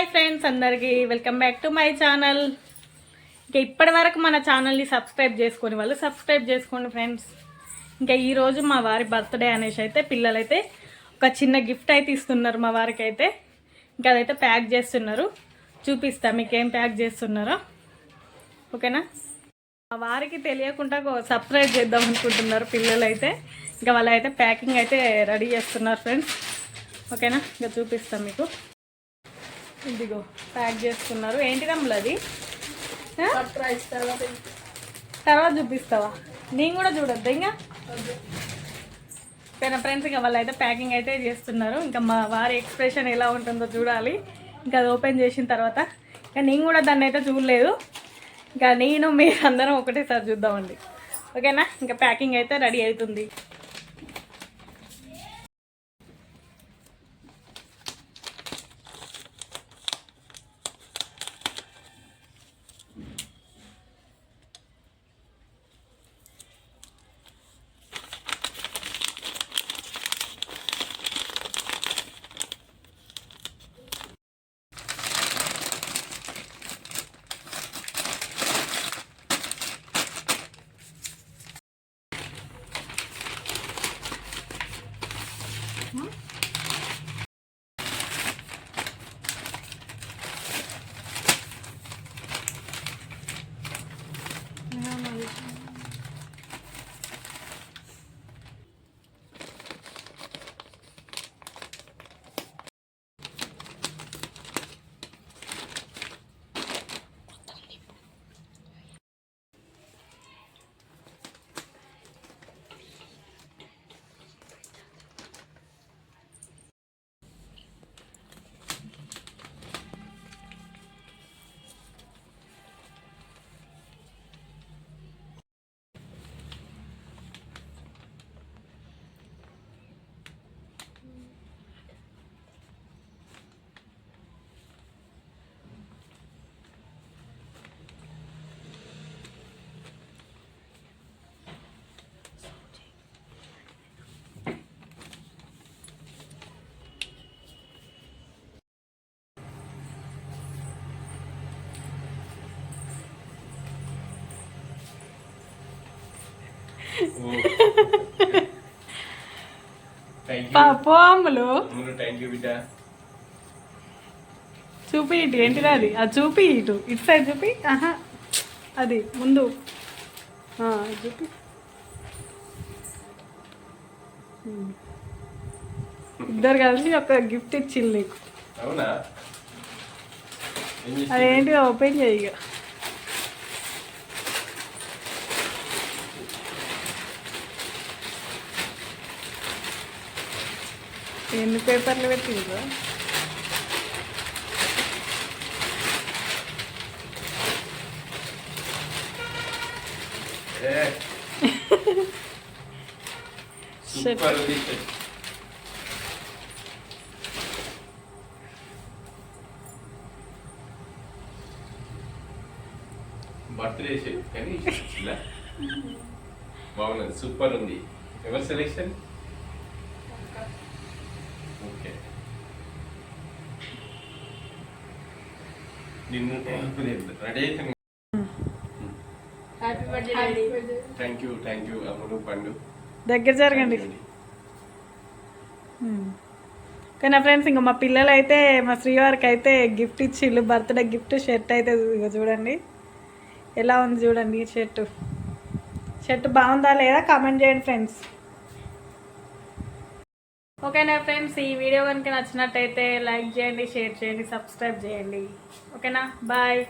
Hi friends అందరికీ. Welcome back to my channel. ఇంకా ఇప్పటి వరకు మన ఛానల్ని సబ్స్క్రైబ్ చేసుకుని వాళ్ళు సబ్స్క్రైబ్ చేసుకోండి ఫ్రెండ్స్. ఇంకా ఈరోజు మా వారి బర్త్డే అనేసి అయితే పిల్లలైతే ఒక చిన్న గిఫ్ట్ అయితే ఇస్తున్నారు మా వారికి అయితే ఇంకా అదైతే ప్యాక్ చేస్తున్నారు. చూపిస్తా మీకు ఏం ప్యాక్ చేస్తున్నారో. ఓకేనా? మా వారికి తెలియకుండా సబ్స్క్రైబ్ చేద్దాం అనుకుంటున్నారు పిల్లలైతే. ఇంకా వాళ్ళు అయితే ప్యాకింగ్ అయితే రెడీ చేస్తున్నారు ఫ్రెండ్స్. ఓకేనా? ఇంకా చూపిస్తాం మీకు. ఇదిగో ప్యాక్ చేసుకున్నారు. ఏంటి తమ్ముడు అది? తర్వాత చూపిస్తావా? నేను కూడా చూడొద్దు ఇంకా ఫ్రెండ్స్ ఇంకా వాళ్ళు అయితే ప్యాకింగ్ అయితే చేస్తున్నారు. ఇంకా మా వారి ఎక్స్ప్రెషన్ ఎలా ఉంటుందో చూడాలి. ఇంకా అది ఓపెన్ చేసిన తర్వాత ఇంకా నేను కూడా దాన్ని అయితే చూడలేదు. ఇంకా నేను మీరు అందరం ఒకటేసారి చూద్దామండి. ఓకేనా? ఇంకా ప్యాకింగ్ అయితే రెడీ అవుతుంది. చూపి ఇటు ఏంటిది అది? అది చూపి ఇటు. ఇటు సైడ్ చూపి? ఆహా. అది ముందు. చూపి. ఇద్దరు కలిసి ఒక గిఫ్ట్ ఇచ్చింది నీకు. అదేంటి ఓపెన్ చేయి ఎన్ని పేపర్లు షర్ట్. బర్త్డే షర్ట్ కానీ బాగున్నది. సూపర్ ఉంది. ఎవరి సెలెక్షన్ నిన్ను రెడీ అయితే thank you thank you Ammulu పండు. దగ్గర జరగండి. కానీ ఫ్రెండ్స్ ఇంకా మా పిల్లలు అయితే మా శ్రీవారికి అయితే గిఫ్ట్ ఇచ్చిళ్ళు. బర్త్డే గిఫ్ట్ షర్ట్ అయితే చూడండి. ఎలా ఉంది చూడండి షర్ట్. షర్ట్ బాగుందా లేదా? కామెంట్ చేయండి ఫ్రెండ్స్. ఓకేనా ఫ్రెండ్స్? ఈ వీడియో కనుక నచ్చినట్టయితే లైక్ చేయండి షేర్ చేయండి సబ్స్క్రైబ్ చేయండి. ఓకేనా? బాయ్.